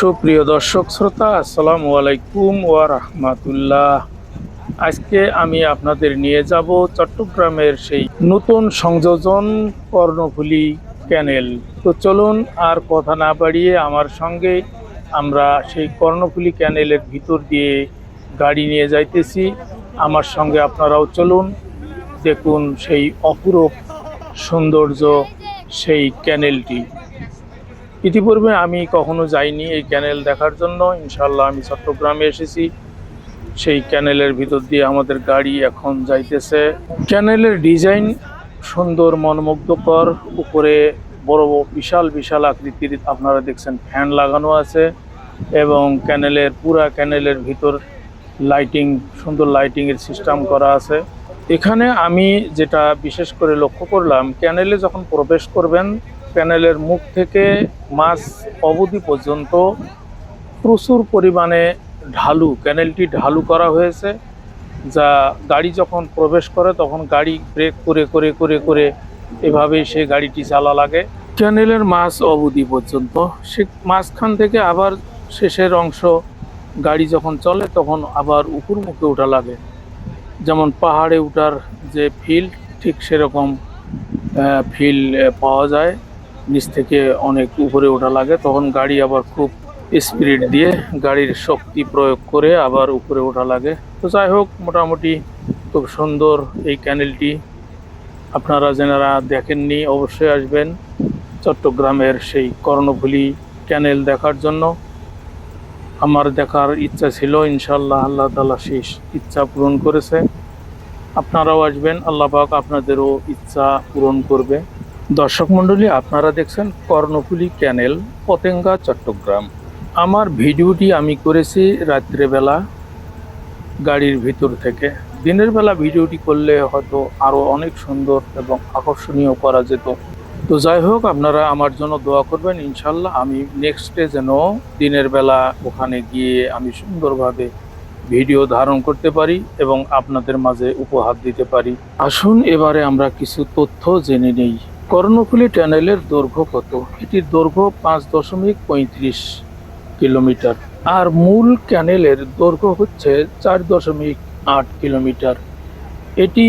সুপ্রিয় দর্শক শ্রোতা, আসসালামু আলাইকুম ওয়া রাহমাতুল্লাহ। আজকে আমি আপনাদের নিয়ে যাব চট্টগ্রামের সেই নতুন সংযোজন কর্ণফুলী ক্যানেল। তো চলুন আর কথা না বাড়িয়ে আমার সঙ্গে আমরা সেই কর্ণফুলী ক্যানেলের ভিতর দিয়ে গাড়ি নিয়ে যাইতেছি। আমার সঙ্গে আপনারাও চলুন, দেখুন সেই অপূরূপ সৌন্দর্য সেই ক্যানেলটি। ইতিপূর্বে আমি কখনো যাইনি এই ক্যানেল দেখার জন্য। ইনশাল্লাহ আমি চট্টগ্রামে এসেছি। সেই ক্যানেলের ভিতর দিয়ে আমাদের গাড়ি এখন যাইতেছে। ক্যানেলের ডিজাইন সুন্দর, মনমুগ্ধকর, উপরে বড় বিশাল বিশাল আকৃতির আপনারা দেখছেন ফ্যান লাগানো আছে এবং ক্যানেলের পুরা ক্যানেলের ভিতর লাইটিং সুন্দর লাইটিংয়ের সিস্টেম করা আছে। এখানে আমি যেটা বিশেষ করে লক্ষ্য করলাম ক্যানেলে যখন প্রবেশ করবেন ক্যানেলের মুখ থেকে মাছ অবধি পর্যন্ত প্রচুর পরিমাণে ঢালু, ক্যানেলটি ঢালু করা হয়েছে, যা গাড়ি যখন প্রবেশ করে তখন গাড়ি ব্রেক করে করে করে করে এভাবেই সে গাড়িটি চালা লাগে। ক্যানেলের মাছ অবধি পর্যন্ত সে মাঝখান থেকে আবার শেষের অংশ গাড়ি যখন চলে তখন আবার উপর মুখে ওঠা লাগে। যেমন পাহাড়ে ওঠার যে ফিল্ড ঠিক সেরকম ফিল পাওয়া যায়। নিচ থেকে অনেক উপরে ওঠা লাগে, তখন গাড়ি আবার খুব স্পিড দিয়ে গাড়ির শক্তি প্রয়োগ করে আবার উপরে ওঠা লাগে। তো যাই হোক, মোটামুটি খুব সুন্দর এই ক্যানেলটি আপনারা যেনারা দেখেননি, অবশ্যই আসবেন চট্টগ্রামের সেই কর্ণফুলী ক্যানেল দেখার জন্য। আমার দেখার ইচ্ছা ছিল ইনশাল্লাহ আল্লাহ তালা সেই ইচ্ছা পূরণ করেছে। আপনারাও আসবেন, আল্লাহ পাক আপনাদেরও ইচ্ছা পূরণ করবে। দর্শক মণ্ডলী, আপনারা দেখছেন কর্ণফুলী ক্যানেল পতেঙ্গা, চট্টগ্রাম। আমার ভিডিওটি আমি করেছি রাত্রেবেলা গাড়ির ভিতর থেকে। দিনের বেলা ভিডিওটি করলে হয়তো আরও অনেক সুন্দর এবং আকর্ষণীয় করা যেত। তো যাই হোক, আপনারা আমার জন্য দোয়া করবেন, ইনশাল্লাহ আমি নেক্সটে যেন দিনের বেলা ওখানে গিয়ে আমি সুন্দরভাবে ভিডিও ধারণ করতে পারি এবং আপনাদের মাঝে উপহার দিতে পারি। আসুন, এবারে আমরা কিছু তথ্য জেনে নেই। কর্ণফুলী ট্যানেলের দৈর্ঘ্য কত? এটির দৈর্ঘ্য পাঁচ দশমিক পঁয়ত্রিশ কিলোমিটার। আর মূল ক্যানেলের দৈর্ঘ্য হচ্ছে চার দশমিক আট কিলোমিটার। এটি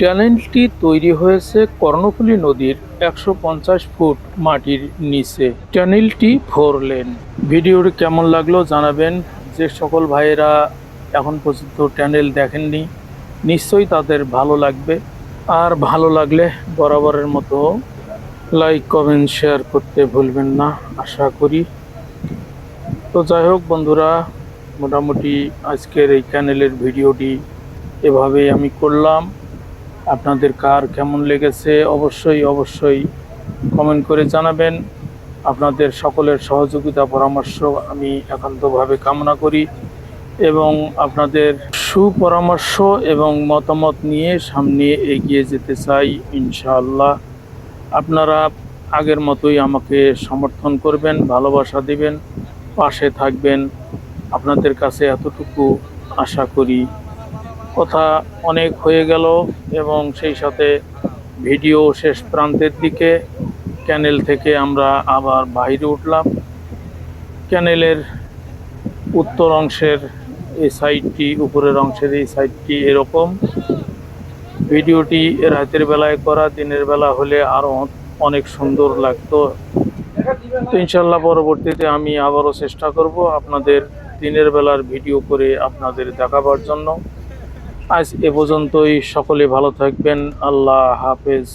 ট্যানেলটি তৈরি হয়েছে কর্ণফুলী নদীর একশো পঞ্চাশ ফুট মাটির নিচে। ট্যানেলটি ফোর লেন। ভিডিওটি কেমন লাগল জানাবেন। যে সকল ভাইয়েরা এখন পর্যন্ত ট্যানেল দেখেননি, নিশ্চয়ই তাদের ভালো লাগবে। আর ভালো লাগলে বরাবরের মতো লাইক কমেন্ট শেয়ার করতে ভুলবেন না, আশা করি। তো যাই হোক বন্ধুরা, মোটামুটি আজকের এই চ্যানেলের ভিডিওটি এভাবেই আমি করলাম। আপনাদের কার কেমন লেগেছে, অবশ্যই অবশ্যই কমেন্ট করে জানাবেন। আপনাদের সকলের সহযোগিতা, পরামর্শ আমি একান্তভাবে কামনা করি এবং আপনাদের সুপরামর্শ এবং মতামত নিয়ে সামনে এগিয়ে যেতে চাই, ইনশাআল্লাহ। আপনারা আগের মতোই আমাকে সমর্থন করবেন, ভালোবাসা দিবেন, পাশে থাকবেন। আপনাদের কাছে এতটুকু আশা করি। কথা অনেক হয়ে গেল এবং সেই সাথে ভিডিও শেষ প্রান্তের দিকে ক্যানেল থেকে আমরা আবার বাইরে উঠলাম। ক্যানেলের উত্তর অংশের এই সাইডটি উপরের অংশের এই সাইডটি এরকম। ভিডিওটি রাতের বেলায় করা, দিনের বেলা হলে আরও অনেক সুন্দর লাগতো। ইনশাল্লাহ পরবর্তীতে আমি আবারও চেষ্টা করব আপনাদের দিনের বেলার ভিডিও করে আপনাদের দেখাবার জন্য। আজ এ পর্যন্তই। সকলে ভালো থাকবেন। আল্লাহ হাফেজ।